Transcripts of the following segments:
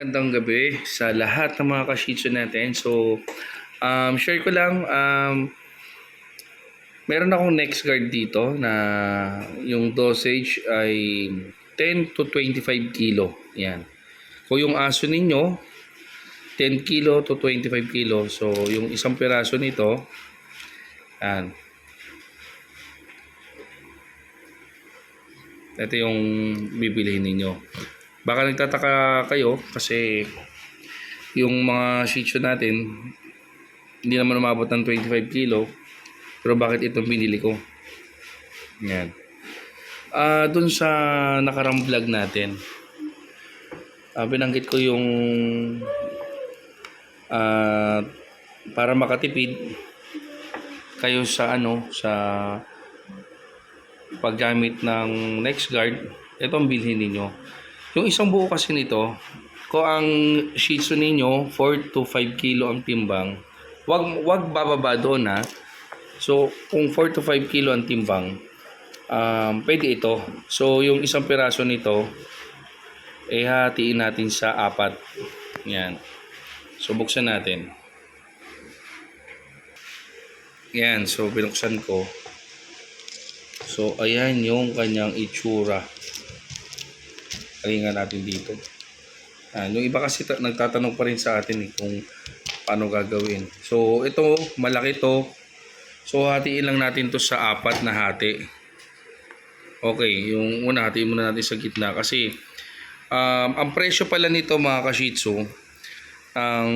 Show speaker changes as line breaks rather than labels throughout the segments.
Magandang gabi sa lahat ng mga kashitsu natin. So, um, share ko lang, um, meron akong next guard dito na yung dosage ay 10 to 25 kilo. Yan. Kung yung aso ninyo, 10 kilo to 25 kilo. So, yung isang piraso nito, yan. Ito yung bibilihin ninyo. Baka nagtataka kayo kasi yung mga shih natin hindi naman umabot ng 25 kilo pero bakit itong binili ko? Yan. Ah, dun sa nakarang vlog natin ah, binanggit ko yung ah, para makatipid kayo sa ano sa paggamit ng next guard ito bilhin ninyo yung isang buo kasi nito, kung ang shih tzu ninyo, 4 to 5 kilo ang timbang, wag, wag bababa doon ha. So, kung 4 to 5 kilo ang timbang, um, pwede ito. So, yung isang piraso nito, eh hatiin natin sa apat. Yan. So, buksan natin. Yan. So, binuksan ko. So, ayan yung kanyang itsura. Pahinga natin dito. Ah, yung iba kasi ta- nagtatanong pa rin sa atin eh, kung paano gagawin. So, ito, malaki to. So, hatiin lang natin to sa apat na hati. Okay, yung una, hatiin muna natin sa gitna. Kasi, um, ang presyo pala nito mga kashitsu, ang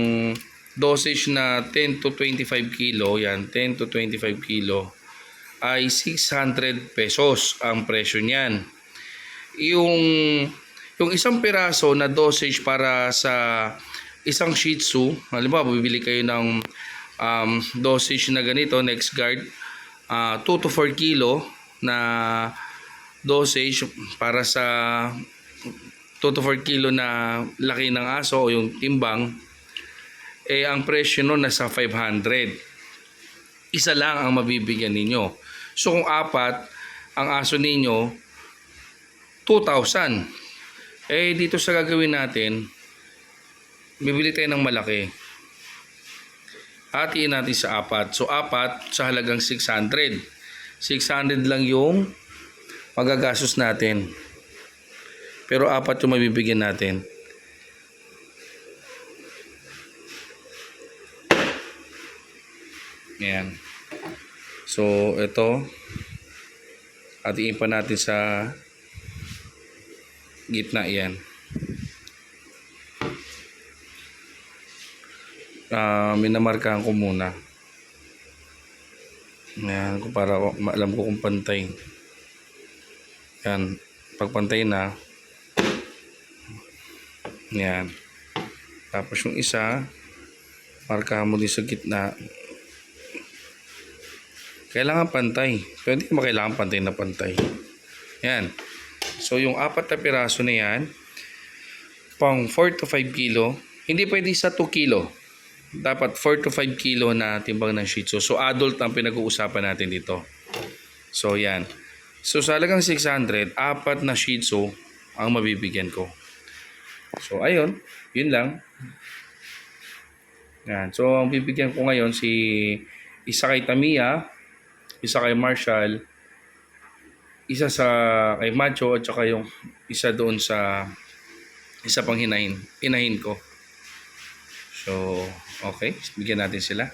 dosage na 10 to 25 kilo, yan, 10 to 25 kilo, ay 600 pesos ang presyo niyan. Yung yung isang piraso na dosage para sa isang Shih Tzu, halimbawa bibili kayo ng um, dosage na ganito, next guard, uh, 2 to 4 kilo na dosage para sa 2 to 4 kilo na laki ng aso o yung timbang, eh ang presyo nun nasa 500. Isa lang ang mabibigyan ninyo. So kung apat, ang aso ninyo, 2,000. Eh, dito sa gagawin natin, bibili tayo ng malaki. Hatiin natin sa apat. So, apat sa halagang 600. 600 lang yung magagastos natin. Pero apat yung mabibigyan natin. Ayan. So, ito. Hatiin pa natin sa gitna yan. Uh, minamarkahan ko muna. Yan kung para alam ko kung pantay. Yan pagpantay na yan tapos yung isa markahan mo din sa gitna. Kailangan pantay. Mo kailangan pantay na pantay. Yan So, yung apat na piraso na yan, pang 4 to 5 kilo, hindi pwede sa 2 kilo. Dapat 4 to 5 kilo na timbang ng Shih Tzu. So, adult ang pinag-uusapan natin dito. So, yan. So, sa halagang 600, apat na Shih Tzu ang mabibigyan ko. So, ayun. Yun lang. Yan. So, ang bibigyan ko ngayon si isa kay Tamiya, isa kay Marshall, isa sa kay Macho at saka yung isa doon sa isa pang hinahin, hinahin ko. So, okay, bigyan natin sila.